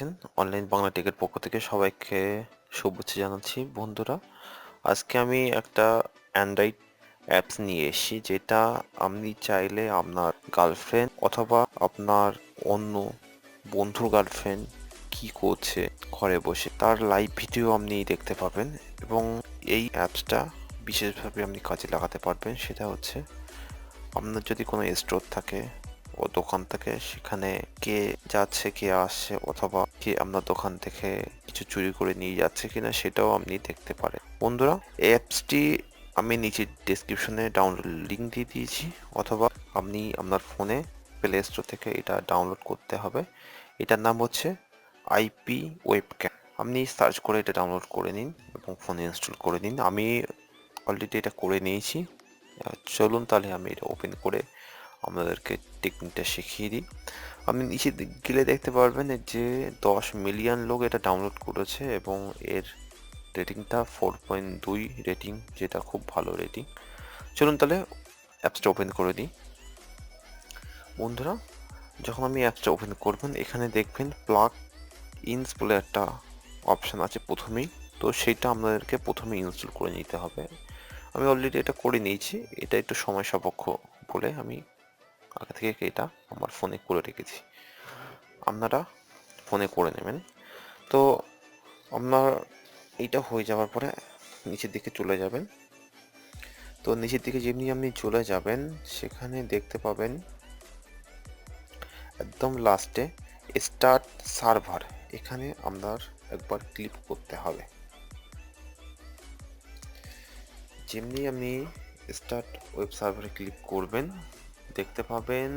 আছেন অনলাইন বাংলা টেকের পক্ষ থেকে সবাইকে শুভেচ্ছা জানাচ্ছি, বন্ধুরা। আজকে আমি একটা অ্যান্ড্রয়েড অ্যাপস নিয়ে এসেছি, যেটা আপনি চাইলে আপনার গার্লফ্রেন্ড অথবা আপনার অন্য বন্ধুর গার্লফ্রেন্ড কি করছে, ঘরে বসে, তার লাইভ ভিডিও আপনি দেখতে পাবেন এবং এই অ্যাপসটা বিশেষভাবে আপনি কাজে লাগাতে পারবেন। সেটা হচ্ছে আপনার যদি কোনো স্টোর থাকে, ও দোকান থাকে, সেখানে কে যাচ্ছে, কে আসছে অথবা কে আপনার দোকান থেকে কিছু চুরি করে নিয়ে যাচ্ছে কিনা সেটাও আপনি দেখতে পারেন। বন্ধুরা, অ্যাপসটি আমি নিচে ডিসক্রিপশনে ডাউনলোড লিঙ্ক দিয়ে দিয়েছি, অথবা আপনি আপনার ফোনে প্লে স্টোর থেকে এটা ডাউনলোড করতে হবে। এটার নাম হচ্ছে আইপি ওয়েবক্যাম আপনি সার্চ করে এটা ডাউনলোড করে নিন এবং ফোনে ইনস্টল করে নিন। আমি অলরেডি এটা করে নিয়েছি। চলুন তাহলে আমি এটা ওপেন করে আপনাদেরকে টেকনিকটা শিখিয়ে দিই। আপনি নিচে গেলে দেখতে পারবেন যে দশ মিলিয়ন লোক এটা ডাউনলোড করেছে এবং এর রেটিংটা ফোর পয়েন্ট দুই রেটিং যেটা খুব ভালো রেটিং চলুন তাহলে অ্যাপসটা ওপেন করে দিই। বন্ধুরা, যখন আমি অ্যাপসটা ওপেন করবেন, এখানে দেখবেন প্লাগ ইনস বলে একটা অপশান আছে প্রথমেই। তো সেটা আপনাদেরকে প্রথমে ইনস্টল করে নিতে হবে। আমি অলরেডি এটা করে নিয়েছি, এটা একটু সময় সাপেক্ষ বলে আমি আগে থেকে এটা আমার ফোনে করে রেখেছি। আপনারা ফোনে করে নেবেন। তো আপনার এইটা হয়ে যাওয়ার পরে নিচের দিকে চলে যাবেন। তো নিচের দিকে যেমনি আপনি চলে যাবেন, সেখানে দেখতে পাবেন একদম লাস্টে স্টার্ট সার্ভার এখানে আপনার একবার ক্লিক করতে হবে। যেমনি আপনি স্টার্ট ওয়েব সার্ভারে ক্লিক করবেন দেখতে পাবেন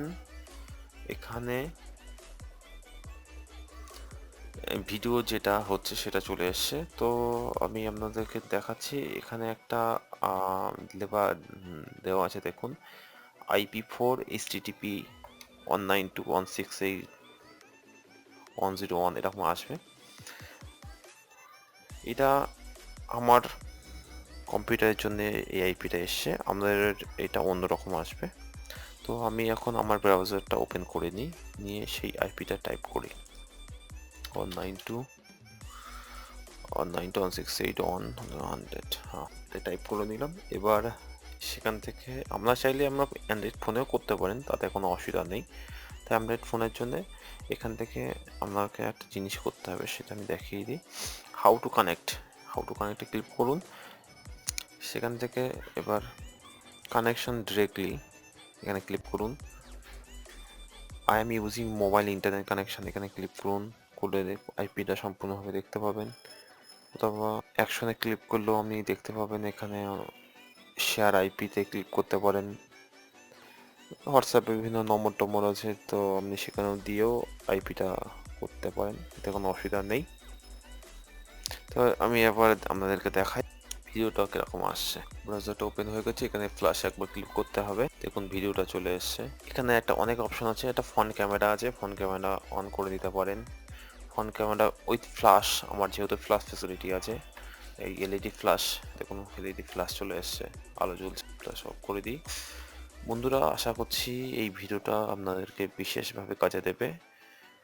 এখানে। ভিডিও যেটা হচ্ছে সেটা চলে এসছে। তো আমি আপনাদেরকে দেখাচ্ছি এখানে একটা আহ, লেবা উম, দেওয়া আছে দেখুন। IP four HTTP one nine two one six eight one zero one এরকম আসবে। এটা আমার কম্পিউটারের জন্য এই আইপিটা এসছে। আমাদের এটা অন্যরকম আসবে। তো আমি এখন আমার ব্রাউজারটা ওপেন করে নিই, নিয়ে সেই আইপিটা টাইপ করি। One nine two one nine two one six eight one hundred হ্যাঁ টাইপ করে নিলাম। এবার সেখান থেকে আমরা চাইলে আমরা অ্যান্ড্রয়েড ফোনেও করতে পারেন, তাতে কোনো অসুবিধা নেই। তাই অ্যান্ড্রয়েড ফোনের জন্য এখান থেকে আপনাকে একটা জিনিস করতে হবে, সেটা আমি দেখিয়ে দিই। How to connect how to কানেক্টে click করুন। সেখান থেকে এবার কানেকশন ডিরেক্টলি এখানে ক্লিক করুন। I am using mobile internet connection এখানে ক্লিক করুন। করলে আইপিটা সম্পূর্ণভাবে দেখতে পাবেন। অথবা অ্যাকশনে ক্লিক করলেও আপনি দেখতে পাবেন এখানে শেয়ার আইপিতে ক্লিক করতে পারেন। হোয়াটসঅ্যাপে বিভিন্ন নম্বর টম্বর আছে, তো আপনি সেখানেও দিয়েও আইপিটা করতে পারেন। এতে কোনো অসুবিধা নেই। তো আমি এবার আপনাদেরকে দেখাই। ভিডিওটা কীরকম আসছে? ব্রাউজারটা ওপেন হয়ে গেছে, এখানে ফ্ল্যাশ একবার ক্লিক করতে হবে। দেখুন, ভিডিওটা চলে এসছে। এখানে একটা অনেক অপশন আছে, একটা ফোন ক্যামেরা আছে। ফোন ক্যামেরা অন করে দিতে পারেন। ফোন ক্যামেরা উইথ ফ্ল্যাশ আমার যেহেতু ফ্ল্যাশ ফেসিলিটি আছে, এই এলইডি ফ্ল্যাশ দেখুন এলইডি ফ্ল্যাশ চলে এসছে। আলো জ্বলছে ফ্ল্যাশ অফ করে দিই। বন্ধুরা, আশা করছি এই ভিডিওটা আপনাদেরকে বিশেষভাবে কাজে দেবে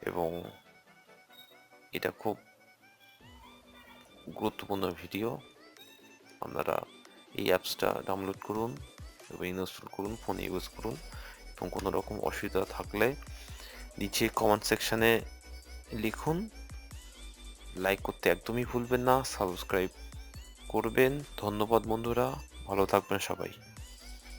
এবং এটা খুব গুরুত্বপূর্ণ ভিডিও। আপনারা এই অ্যাপসটা ডাউনলোড করুন এবং ইনস্টল করুন ফোনে ইউজ করুন এবং কোনো রকম অসুবিধা থাকলে নিচে কমেন্ট সেকশানে লিখুন। লাইক করতে একদমই ভুলবেন না সাবস্ক্রাইব করবেন। ধন্যবাদ বন্ধুরা, ভালো থাকবেন সবাই।